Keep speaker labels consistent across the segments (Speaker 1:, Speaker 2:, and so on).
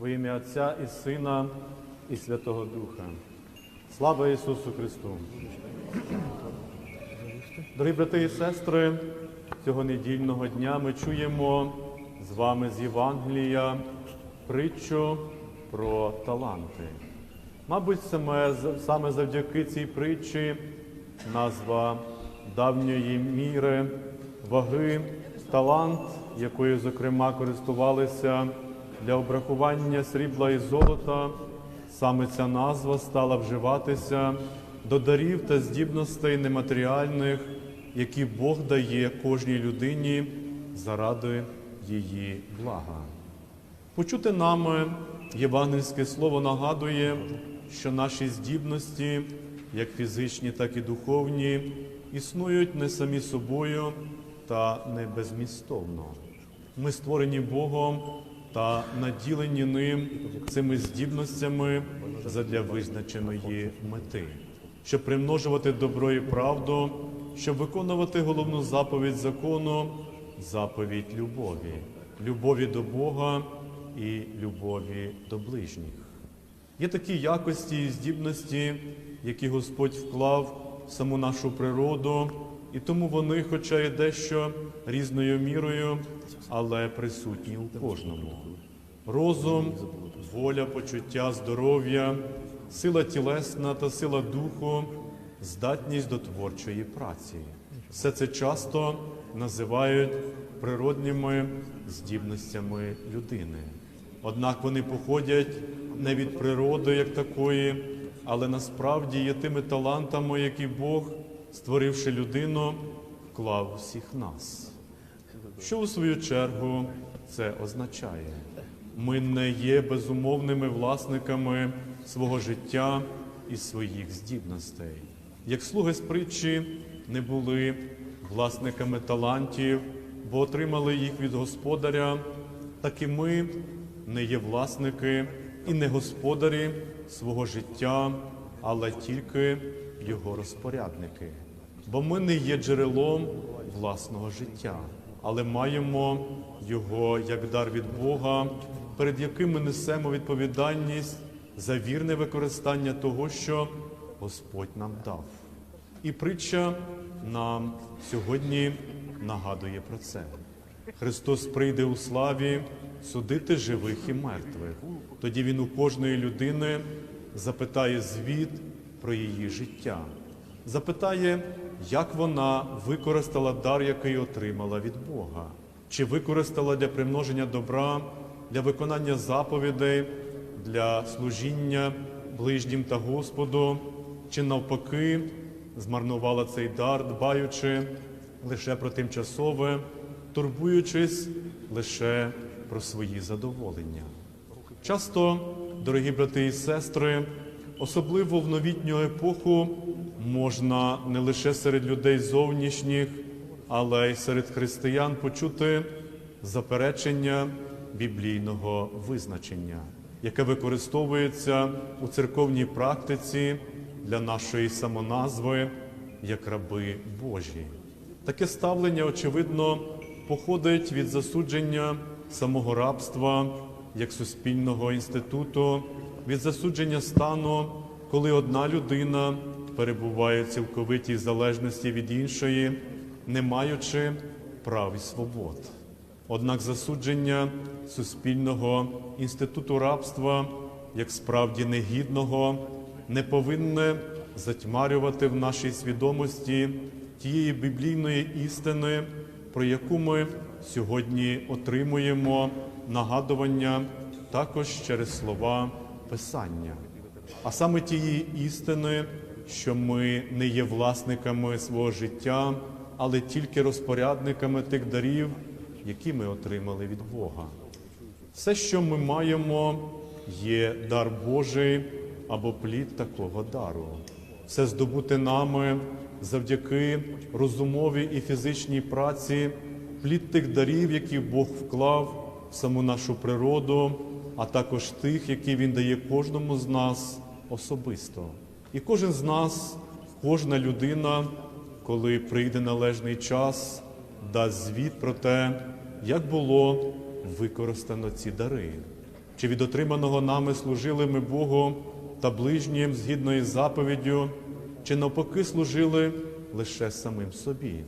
Speaker 1: Во ім'я Отця і Сина, і Святого Духа. Слава Ісусу Христу! Дорогі брати і сестри, цього недільного дня ми чуємо з вами з Євангелія притчу про таланти. Мабуть, саме, завдяки цій притчі назва давньої міри, ваги, талант, якою, зокрема, користувалися для обрахування срібла і золота, саме ця назва стала вживатися до дарів та здібностей нематеріальних, які Бог дає кожній людині заради її блага. Почути нами євангельське слово нагадує, що наші здібності, як фізичні, так і духовні, існують не самі собою та не безмістовно. Ми створені Богом та наділені ним цими здібностями задля визначеної мети, щоб примножувати добро і правду, щоб виконувати головну заповідь закону, заповідь любові, любові до Бога і любові до ближніх. Є такі якості і здібності, які Господь вклав в саму нашу природу, і тому вони, хоча й дещо різною мірою, але присутні у кожному. Розум, воля, почуття, здоров'я, сила тілесна та сила духу, здатність до творчої праці. Все це часто називають природніми здібностями людини. Однак вони походять не від природи як такої, але насправді є тими талантами, які Бог, створивши людину, вклав усіх нас. Що у свою чергу це означає? Ми не є безумовними власниками свого життя і своїх здібностей. Як слуги з притчі не були власниками талантів, бо отримали їх від господаря, так і ми не є власники і не господарі свого життя, але тільки його розпорядники. Бо ми не є джерелом власного життя, але маємо його як дар від Бога, перед яким ми несемо відповідальність за вірне використання того, що Господь нам дав. І притча нам сьогодні нагадує про це. Христос прийде у славі судити живих і мертвих. Тоді Він у кожної людини запитає звіт про її життя, запитає, як вона використала дар, який отримала від Бога, чи використала для примноження добра, для виконання заповідей, для служіння ближнім та Господу, чи навпаки змарнувала цей дар, дбаючи лише про тимчасове, турбуючись лише про свої задоволення. Часто, дорогі брати і сестри, особливо в новітню епоху можна не лише серед людей зовнішніх, але й серед християн почути заперечення біблійного визначення, яке використовується у церковній практиці для нашої самоназви як раби Божі. Таке ставлення, очевидно, походить від засудження самого рабства як суспільного інституту, від засудження стану, коли одна людина перебуває в цілковитій залежності від іншої, не маючи прав і свобод. Однак засудження суспільного інституту рабства як справді негідного не повинне затьмарювати в нашій свідомості тієї біблійної істини, про яку ми сьогодні отримуємо нагадування також через слова Писання, а саме тієї істини, що ми не є власниками свого життя, але тільки розпорядниками тих дарів, які ми отримали від Бога. Все, що ми маємо, є дар Божий або плід такого дару. Все здобуте нами завдяки розумовій і фізичній праці, плід тих дарів, які Бог вклав саму нашу природу, а також тих, які Він дає кожному з нас особисто. І кожен з нас, кожна людина, коли прийде належний час, дасть звіт про те, як було використано ці дари, чи від отриманого нами служили ми Богу та ближнім згідно із заповіддю, чи навпаки служили лише самим собі,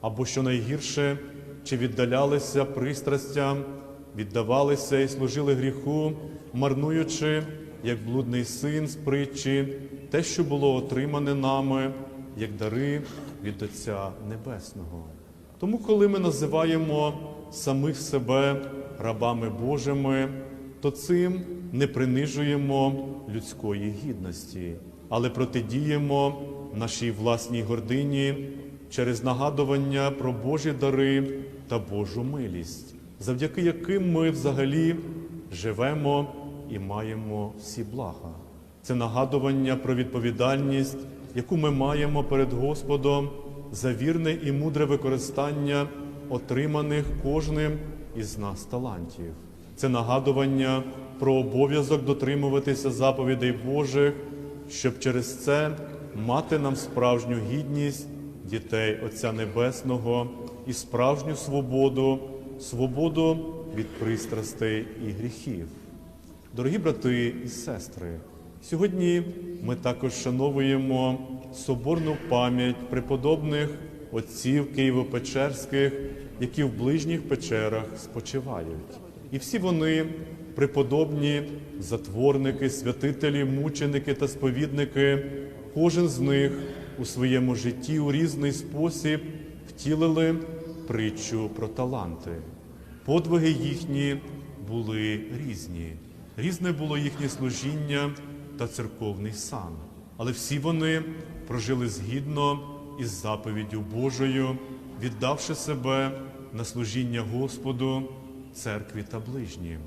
Speaker 1: або що найгірше, чи віддалялися пристрастям, віддавалися і служили гріху, марнуючи, як блудний син з притчі, те, що було отримане нами, як дари від Отця Небесного. Тому, коли ми називаємо самих себе рабами Божими, то цим не принижуємо людської гідності, але протидіємо нашій власній гордині через нагадування про Божі дари та Божу милість, завдяки яким ми взагалі живемо і маємо всі блага. Це нагадування про відповідальність, яку ми маємо перед Господом за вірне і мудре використання отриманих кожним із нас талантів. Це нагадування про обов'язок дотримуватися заповідей Божих, щоб через це мати нам справжню гідність дітей Отця Небесного і справжню свободу, свободу від пристрастей і гріхів. Дорогі брати і сестри, сьогодні ми також шановуємо соборну пам'ять преподобних отців Києво-Печерських, які в ближніх печерах спочивають. І всі вони преподобні затворники, святителі, мученики та сповідники, кожен з них у своєму житті у різний спосіб втілили притчу про таланти. Подвиги їхні були різні, різне було їхнє служіння та церковний сан, але всі вони прожили згідно із заповіддю Божою, віддавши себе на служіння Господу, церкві та ближнім.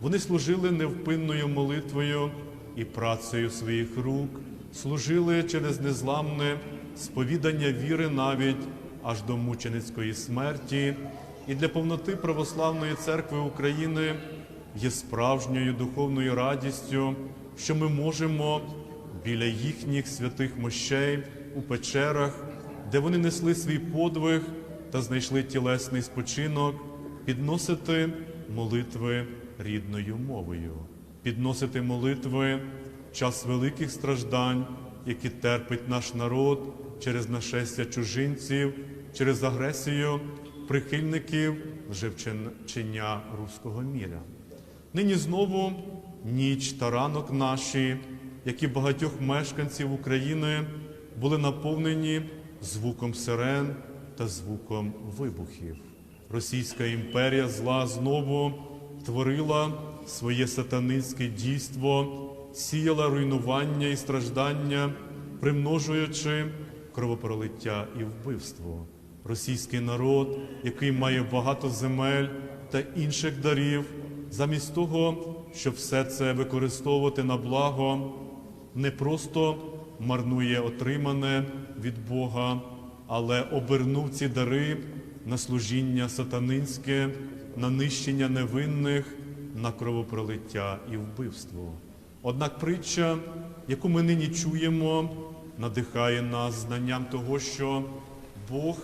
Speaker 1: Вони служили невпинною молитвою і працею своїх рук, служили через незламне сповідання віри навіть аж до мученицької смерті, і для повноти православної церкви України є справжньою духовною радістю, що ми можемо біля їхніх святих мощей у печерах, де вони несли свій подвиг та знайшли тілесний спочинок, підносити молитви рідною мовою, підносити молитви в час великих страждань, які терпить наш народ через нашестя чужинців, через агресію прихильників живчення руського міра. Нині знову ніч та ранок наші, як і багатьох мешканців України, були наповнені звуком сирен та звуком вибухів. Російська імперія зла знову творила своє сатанинське дійство, сіяла руйнування і страждання, примножуючи кровопролиття і вбивство. Російський народ, який має багато земель та інших дарів, замість того, щоб все це використовувати на благо, не просто марнує отримане від Бога, але обернув ці дари на служіння сатанинське, на нищення невинних, на кровопролиття і вбивство. Однак притча, яку ми нині чуємо, надихає нас знанням того, що Бог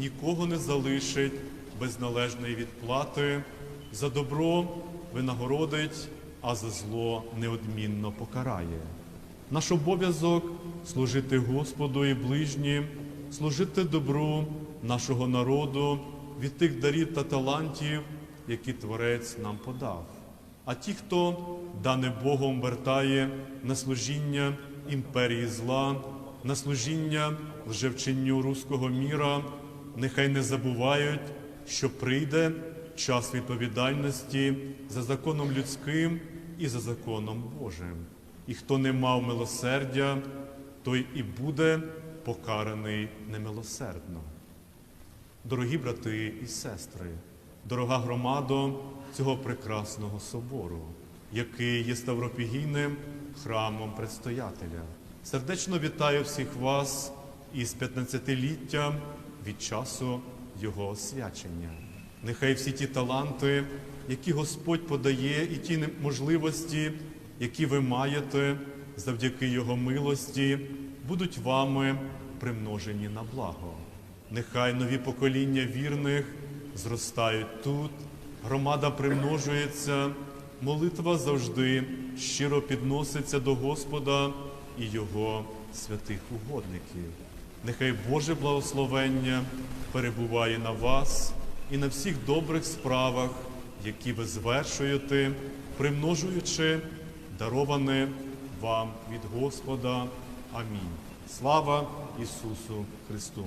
Speaker 1: нікого не залишить без належної відплати, за добро винагородить, а за зло неодмінно покарає. Наш обов'язок служити Господу і ближнім, служити добру нашого народу від тих дарів та талантів, які Творець нам подав. А ті, хто дане Богом вертає на служіння імперії зла, на служіння лжевченню руського міра, нехай не забувають, що прийде час відповідальності за законом людським і за законом Божим. І хто не мав милосердя, той і буде покараний немилосердно. Дорогі брати і сестри, дорога громада цього прекрасного собору, який є ставропігійним храмом предстоятеля. Сердечно вітаю всіх вас із 15-літтям від часу його освячення. Нехай всі ті таланти, які Господь подає, і ті можливості, які ви маєте завдяки Його милості, будуть вами примножені на благо. Нехай нові покоління вірних зростають тут, громада примножується, молитва завжди щиро підноситься до Господа і Його святих угодників. Нехай Боже благословення перебуває на вас і на всіх добрих справах, які ви звершуєте, примножуючи дароване вам від Господа. Амінь. Слава Ісусу Христу!